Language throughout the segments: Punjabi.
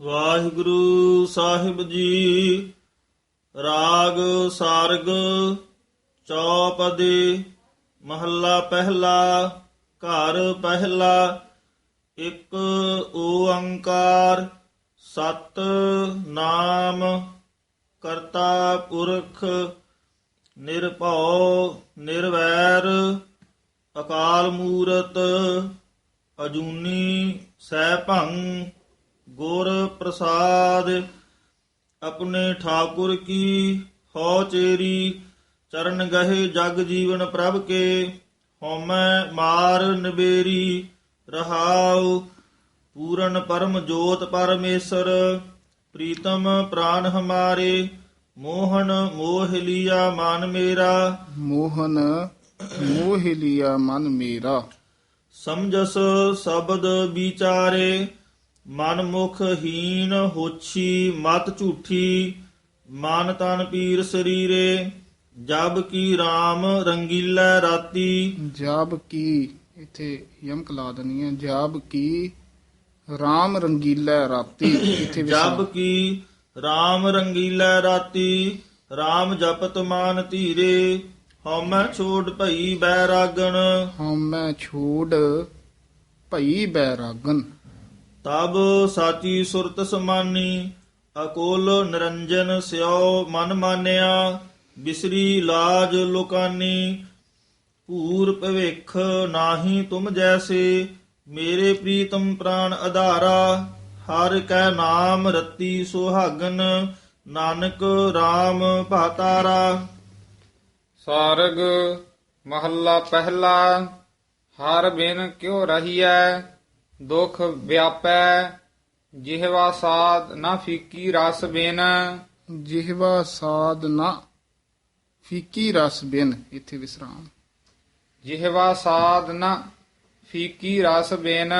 ਵਾਹਿਗੁਰੂ ਸਾਹਿਬ ਜੀ, ਰਾਗ ਸਾਰਗ, ਚੌਪਦੇ, ਮਹੱਲਾ ਪਹਿਲਾ, ਘਰ ਪਹਿਲਾ, ਇੱਕ ਓੰਕਾਰ, ਸਤ ਨਾਮ, ਕਰਤਾ ਪੁਰਖ, ਨਿਰਭਉ, ਨਿਰਵੈਰ, ਅਕਾਲ ਮੂਰਤ, ਅਜੂਨੀ ਸੈਭੰ ਗੁਰ ਪ੍ਰਸਾਦ ਆਪਣੇ ਠਾਕੁਰ ਕੀ ਹਉ ਚੇਰੀ ਚਰਨ ਗਏ ਜਗ ਜੀਵਨ ਪ੍ਰਭ ਕੇ ਹਉਮੈ ਮਾਰ ਨਿਬੇਰੀ ਰਹਾਉ ਪੂਰਨ ਪਰਮ ਜੋਤ ਪਰਮੇਸ਼ਰ ਪ੍ਰੀਤਮ ਪ੍ਰਾਨ ਹਮਾਰੇ ਮੋਹਨ ਮੋਹ ਲਿਆ ਮਨ ਮੇਰਾ। ਮੋਹਨ ਮੋਹ ਲਿਆ ਮਨ ਮੇਰਾ। ਸਮਝਸ ਸ਼ਬਦ ਵਿਚਾਰੇ ਮਨ ਮੁਖ ਹੀਨ ਹੋਛੀ ਮਤ ਝੂਠੀ ਮਨ ਤਨ ਪੀਰ ਸਰੀਰੇ ਜਬ ਕੀ RAM ਰੰਗੀਲਾ ਰਾਤੀ ਜਾਬ ਕੀ ਇੱਥੇ ਯਮਕ ਲਾ ਦਨੀ ਹੈ ਜਾਬ ਕੀ RAM ਰੰਗੀਲਾ ਰਾਤੀ ਇੱਥੇ ਜਬ। ਕੀ RAM ਰੰਗੀਲਾ ਰਾਤੀ RAM ਜਪਤ ਮਾਨ ਧੀਰੇ ਹਉਮੈ ਛੋੜ ਭਈ ਬੈਰਾਗਣ ਹਉਮੈ ਛੋੜ ਭਈ ਬੈਰਾਗਨ ਤਬ ਸਾਚੀ ਸੁਰਤ ਸਮਾਨੀ, ਅਕੋਲ ਨਿਰੰਜਨ ਸਿਓ ਮਨ ਮਾਨਿਆ, ਬਿਸਰੀ ਲਾਜ ਲੋਕਾਨੀ ਪੂਰ ਭਵਿਖ ਨਾਹੀ ਤੁਮ ਜੈਸੇ, ਮੇਰੇ ਪ੍ਰੀਤਮ ਪ੍ਰਾਨ ਆਧਾਰਾ ਹਰ ਕੈ ਨਾਮ ਰਤੀ ਸੁਹਾਗਨ, ਨਾਨਕ RAM ਭਾਤਾਰਾ। ਸਾਰਗ ਮਹੱਲਾ ਪਹਿਲਾ, ਹਰ ਬਿਨ ਕਿਉ ਰਹੀਐ? ਦੁਖ ਵਿਆਪੈ ਜਿਹਵਾ ਸਾਧ ਨਾ ਫੀਕੀ ਰਸ ਬਿਨ। ਜਿਹਵਾ ਸਾਧ ਨਾ ਫੀਕੀ ਰਸ ਬਿਨ ਇੱਥੇ ਵਿਸਰਾਮ। ਜਿਹਵਾ ਸਾਧ ਨਾ ਫੀਕੀ ਰਸ ਬਿਨ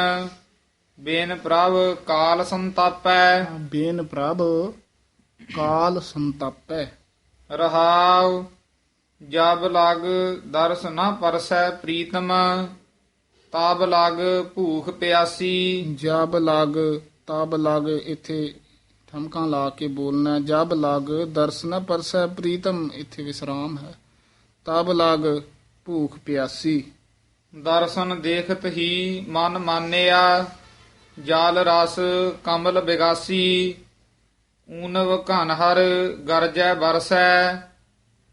ਬਿਨ ਪ੍ਰਭ ਕਾਲ ਸੰਤਾਪੈ। ਬੇਨ ਪ੍ਰਭ ਕਾਲ ਸੰਤਾਪੈ। ਰਹਾਉ ਜਬ ਲਗ ਦਰਸ ਨਾ ਪਰਸੈ ਪ੍ਰੀਤਮ। ਤਬ ਲਗ ਭੂਖ ਪਿਆਸੀ। ਜਬ ਲਗ ਤਬ ਲਗ ਇੱਥੇ ਠਮਕਾਂ ਲਾ ਕੇ ਬੋਲਣਾ। ਜਬ ਲਗ ਦਰਸ਼ਨ ਪਰਸੈ ਪ੍ਰੀਤਮ ਇੱਥੇ ਵਿਸਰਾਮ ਹੈ। ਤਬ ਲਗ ਭੂਖ ਪਿਆਸੀ। ਦਰਸ਼ਨ ਦੇਖਤ ਹੀ ਮਨ ਮਾਨਿਆ ਜਲ ਰਸ ਕਮਲ ਬਿਗਾਸੀ। ਊਨਵ ਘਨ ਹਰ ਗਰਜੈ ਬਰਸੈ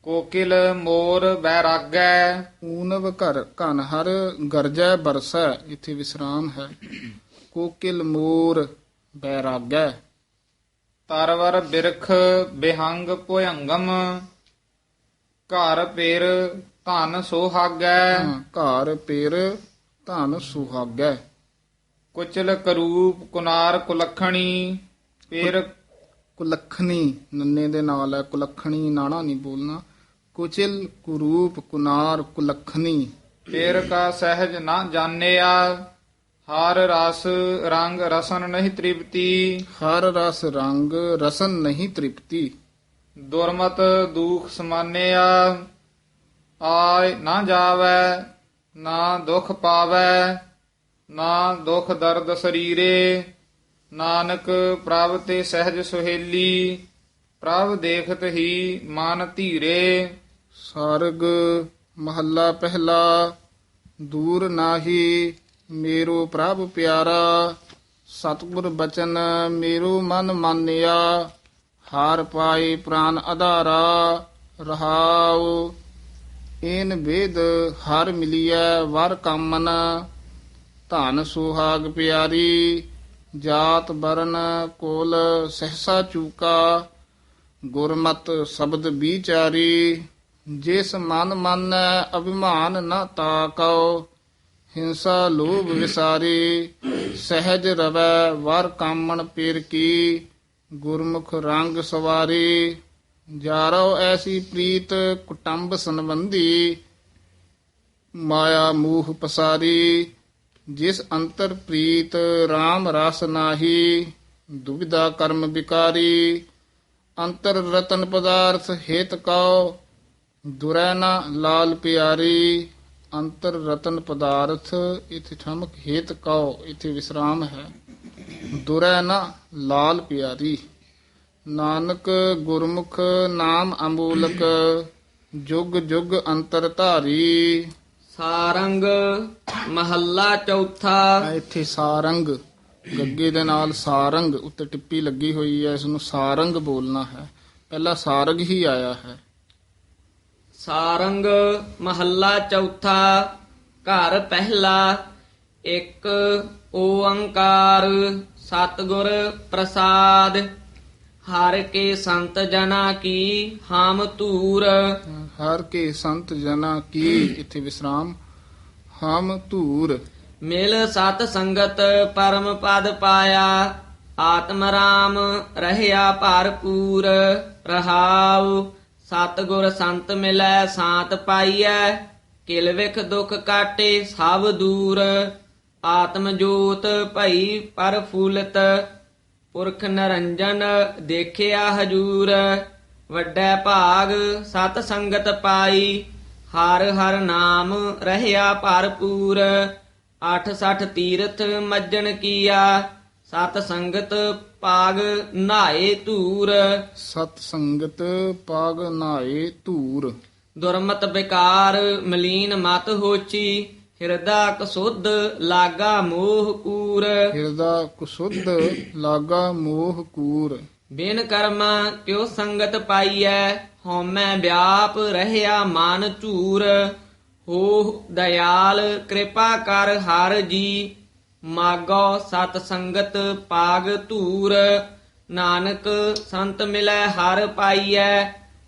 ਕੋਕਿਲ ਮੋਰ ਬੈਰਾਗੈ ਊਨਵ ਘਰ ਘਨ ਹਰ ਗਰਜੈ ਬਰਸੈ ਇੱਥੇ ਵਿਸਰਾਮ ਹੈ। ਕੋਕਿਲ ਮੋਰ ਬੈਰਾਗੈ ਤਰਵਰ ਬਿਰਖ ਬਿਹੰਗ ਭੁਯੰਗਮ ਘਰ ਪੇਰ ਧਨ ਸੋਹਾਗੈ। ਘਰ ਪੇਰ ਧਨ ਸੁਹਾਗੈ। ਕੁਚਲ ਕਰੂਪ ਕੁਨਾਰ ਕੁਲਖਣੀ ਪੇਰ ਕੁਲਖਣੀ ਨੰਨੇ ਦੇ ਨਾਲ ਹੈ। ਕੁਲਖਣੀ ਨਾਣਾ ਨਹੀਂ ਬੋਲਣਾ। ਕੁਚਿਲ ਕੁਰੂਪ ਕੁਨਾਰ ਕੁਲਖਣੀ ਪੇਰ ਕਾ ਸਹਿਜ ਨਾ ਜਾਣਿਆ ਹਰ ਰਸ ਰੰਗ ਰਸਨ ਨਹੀਂ ਤ੍ਰਿਪਤੀ। ਹਰ ਰਸ ਰੰਗ ਰਸਨ ਨਹੀਂ ਤ੍ਰਿਪਤੀ। ਦੁਰਮਤ ਦੁਖ ਸਮਾਨਿਆ ਆਏ ਨਾ ਜਾਵੈ ਨਾ ਦੁਖ ਪਾਵੈ ਨਾ ਦੁਖ ਦਰਦ ਸਰੀਰੇ ਨਾਨਕ ਪ੍ਰਭ ਤੇ ਸਹਿਜ ਸੁਹੇਲੀ ਪ੍ਰਭ ਦੇਖਤ ਹੀ ਮਨ ਧੀਰੇ। ਸਰਗ ਮਹੱਲਾ ਪਹਿਲਾ, ਦੂਰ ਨਾਹੀ ਮੇਰੋ ਪ੍ਰਭ ਪਿਆਰਾ, ਸਤਿਗੁਰ ਬਚਨ ਮੇਰੋ ਮਨ ਮਾਨਿਆ, ਹਾਰ ਪਾਏ ਪ੍ਰਾਨ ਆਧਾਰਾ ਰਹਾਉ। ਏਨ ਵੇਦ ਹਰ ਮਿਲਿਆ ਵਰ ਕਾਮਨ। ਧਨ ਸੁਹਾਗ ਪਿਆਰੀ, ਜਾਤ ਬਰਨ ਕੋਲ ਸਹਸਾ ਚੂਕਾ। ਗੁਰਮਤ ਸ਼ਬਦ ਵਿਚਾਰੀ ਜਿਸ ਮਨ ਮਨ ਅਭਿਮਾਨ ਨ ਤਾਕਉ, ਹਿੰਸਾ ਲੋਭ ਵਿਸਾਰੀ, ਸਹਿਜ ਰਵੈ ਵਰ ਕਾਮਣ ਪੇਰ ਕੀ, ਗੁਰਮੁਖ ਰੰਗ ਸਵਾਰੀ। ਜਾਰੋ ਐਸੀ ਪ੍ਰੀਤ ਕੁਟੰਬ ਸੰਬੰਧੀ, ਮਾਇਆ ਮੂਹ ਪਸਾਰੀ। ਜਿਸ ਅੰਤਰ ਪ੍ਰੀਤ RAM ਰਸ ਨਾਹੀ, ਦੁਬਿਧਾ ਕਰਮ ਵਿਕਾਰੀ। ਅੰਤਰ ਰਤਨ ਪਦਾਰਥ ਹੇਤ ਕਉ ਦੁਰੈ ਨਾ ਲਾਲ ਪਿਆਰੀ ਅੰਤਰ ਰਤਨ ਪਦਾਰਥ ਇਥੇ ਠਮਕ ਹੇਤ ਕਉ ਇਥੇ ਵਿਸਰਾਮ ਹੈ। ਦੁਰੈ ਨਾ ਲਾਲ ਪਿਆਰੀ ਨਾਨਕ ਗੁਰਮੁਖ ਨਾਮ ਅਮੂਲਕ ਜੁਗ ਜੁਗ ਅੰਤਰ ਧਾਰੀ। ਸਾਰੰਗ ਮਹੱਲਾ ਚੌਥਾ। ਇੱਥੇ ਸਾਰੰਗ ਗੱਗੇ ਦੇ ਨਾਲ ਸਾਰੰਗ ਉੱਤੇ ਟਿੱਪੀ ਲੱਗੀ ਹੋਈ ਹੈ ਇਸ ਨੂੰ ਸਾਰੰਗ ਬੋਲਣਾ ਹੈ। ਪਹਿਲਾਂ ਸਾਰਗ ਹੀ ਆਇਆ ਹੈ। ਸਾਰੰਗ ਮਹੱਲਾ ਚੌਥਾ ਘਰ ਪਹਿਲਾ ਇੱਕ ਓੰਕਾਰ ਸਤਿਗੁਰ ਪ੍ਰਸਾਦ। ਹਰ ਕੇ ਸੰਤ ਜਨਾ ਕੀ ਹਾਮ ਧੂਰ। ਹਰ ਕੇ ਸੰਤ ਜਨਾ ਕੀ ਇੱਥੇ ਵਿਸਰਾਮ। ਹਮ ਧੂਰ। ਮਿਲ ਸਤ ਸੰਗਤ ਪਰਮ ਪਦ ਪਾਇਆ। ਆਤਮ ਰਾਮ ਰਹਿਆ ਭਰਪੂਰ। ਰਹਾਉ ਸਤਿਗੁਰ ਸੰਤ ਮਿਲੈ, ਸਾਤ ਪਾਈਐ, ਕਿਲ ਵਿਖ ਦੁਖ ਕਾਟੇ, ਸਭ ਦੂਰ। ਆਤਮ ਜੋਤ ਭਈ ਪਰ ਫੂਲਤ, ਪੁਰਖ ਨਰੰਜਨ ਦੇਖਿਆ ਹਜੂਰ। ਵੱਡਾ ਭਾਗ ਸਤ ਸੰਗਤ ਪਾਈ, ਹਰ ਹਰ ਨਾਮ ਰਹਿਆ ਭਰਪੂਰ। 86 ਤੀਰਥ ਮੱਜਣ ਕੀਆ, ਸਤ ਸੰਗਤ ਪਾਗ ਨਾਏ ਧੂਰ। ਸਤ ਸੰਗਤ ਪਾਗ ਨਾਏ ਧੂਰ। ਦੁਰਮਤ ਵਿਕਾਰ ਮਲੀਨ ਮਤ ਹੋਚੀ ਹਿਰਦਾ ਕਸੁੱਧ ਲਾਗਾ ਮੋਹ ਕੂਰ। ਹਿਰਦਾ ਕੁਸੁੱਧ ਲਾਗਾ ਮੋਹ ਕੂਰ। ਬਿਨ ਕਰਮਾ ਕਿਉ ਸੰਗਤ ਪਾਈਐ ਹਉਮੈ ਵਿਆਪ ਰਹਿਆ ਮਨ ਝੂਰ। ਹੋ ਦਇਆਲ ਕਿਰਪਾ ਕਰ ਹਰ ਜੀ ਮਾਗੋ ਸਤ ਸੰਗਤ ਪਾਗ ਧੂਰ ਨਾਨਕ ਸੰਤ ਮਿਲੈ ਹਰ ਪਾਈਐ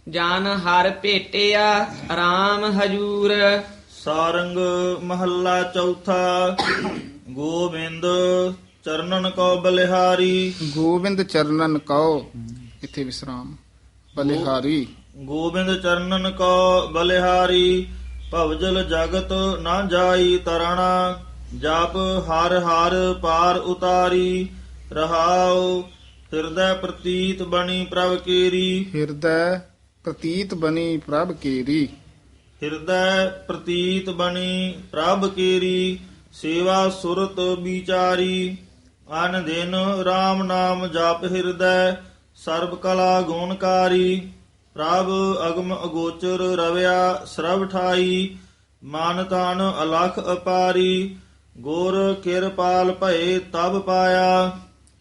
ਜਨ ਹਰ ਭੇਟਿਆ RAM ਹਜੂਰ। ਸਾਰੰਗ ਮਹੱਲਾ ਚੌਥਾ ਗੋਬਿੰਦ ਚਰਨਨ ਕੋ ਬਲਿਹਾਰੀ। ਗੋਬਿੰਦ ਚਰਨਨ ਕਉ ਇੱਥੇ ਵਿਸਰਾਮ ਬਲਿਹਾਰੀ। ਗੋਬਿੰਦ ਚਰਨਨ ਕੋ ਬਲਿਹਾਰੀ ਭਵਜਲ ਜਗਤ ਨਾ ਜਾਈ ਤਰਣਾ। ਜਪ ਹਰ ਹਰ ਪਾਰ ਉਤਾਰੀ ਰਹਾਉ ਹਿਰਦੈ ਪ੍ਰਤੀਤ ਬਣੀ ਪ੍ਰਭ ਕੀਰੀ। ਹਿਰਦੈ ਪ੍ਰਤੀਤ ਬਣੀ ਪ੍ਰਭ ਕੀਰੀ। ਹਿਰਦੈ ਪ੍ਰਤੀਤ ਬਣੀ ਪ੍ਰਭ ਕੀਰੀ ਸੇਵਾ ਸੁਰਤ ਵਿਚਾਰੀ। ਅਨ ਦਿਨ RAM ਨਾਮ ਜਪ ਹਿਰਦੈ ਸਰਬ ਕਲਾ ਗੁਣਕਾਰੀ ਪ੍ਰਭ ਅਗਮ ਅਗੋਚਰ ਰਵਿਆ ਸਰਬ ਠਾਈ। ਮਨ ਤਨ ਅਲਖ ਅਪਾਰੀ। ਗੁਰ ਕਿਰਪਾਲ ਭਏ ਤਬ ਪਾਇਆ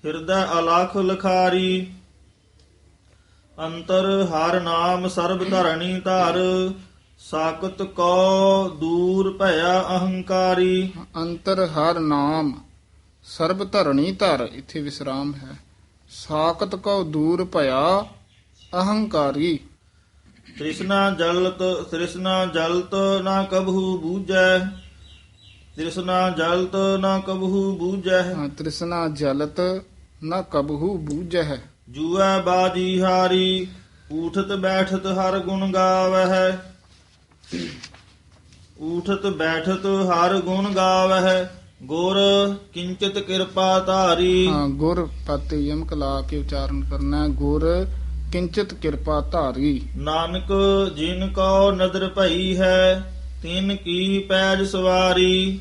ਹਿਰਦੈ ਅਲਖ ਲਖਾਰੀ। ਅੰਤਰ ਹਰ ਨਾਮ ਸਰਬ ਧਰਣੀ ਧਰ ਸਾਕਤ ਕੋ ਦੂਰ ਭਇਆ ਅਹੰਕਾਰੀ। ਅੰਤਰ ਹਰ ਨਾਮ ਸਰਬ ਧਰਣੀ ਧਰ ਇੱਥੇ ਵਿਸਰਾਮ ਹੈ। ਸਾਕਤ ਕਉ ਦੂਰ ਭਇਆ ਅਹੰਕਾਰੀ। ਤ੍ਰਿਸ਼ਨਾ ਜਲਤ ਤ੍ਰਿਸ਼ਨਾ ਜਲਤ ਨਾ ਕਬਹੂ ਬੂਝੈ। ਤ੍ਰਿਸ਼ਨਾ ਜਲਤ ਨਾ ਕਬਹੂ ਬੂਝੈ ਹਾਂ, ਤ੍ਰਿਸ਼ਨਾ ਜਲਤ ਨ ਕਬਹੂ ਬੂਝੈ ਜੂਐ ਬਾਜੀ ਹਾਰੀ ਊਠਤ ਬੈਠਤ ਹਰ ਗੁਣ ਗਾਵਹਿ। ਊਠਤ ਬੈਠਤ ਹਰ ਗੁਣ ਗਾਵਹਿ ਗੁਰ ਕਿੰਚਿਤ ਕਿਰਪਾ ਧਾਰੀ। ਹਾਂ ਗੁਰ ਪਤਿ ਯਮਕ ਲਾ ਕੇ ਉਚਾਰਨ ਕਰਨਾ ਹੈ। ਗੁਰ ਕਿੰਚਿਤ ਕਿਰਪਾ ਧਾਰੀ। ਨਾਨਕ ਜਿਨ ਕੋ ਨਦਰ ਭਈ ਹੈ ਤਿਨ ਕੀ ਪੈਜ ਸਵਾਰੀ।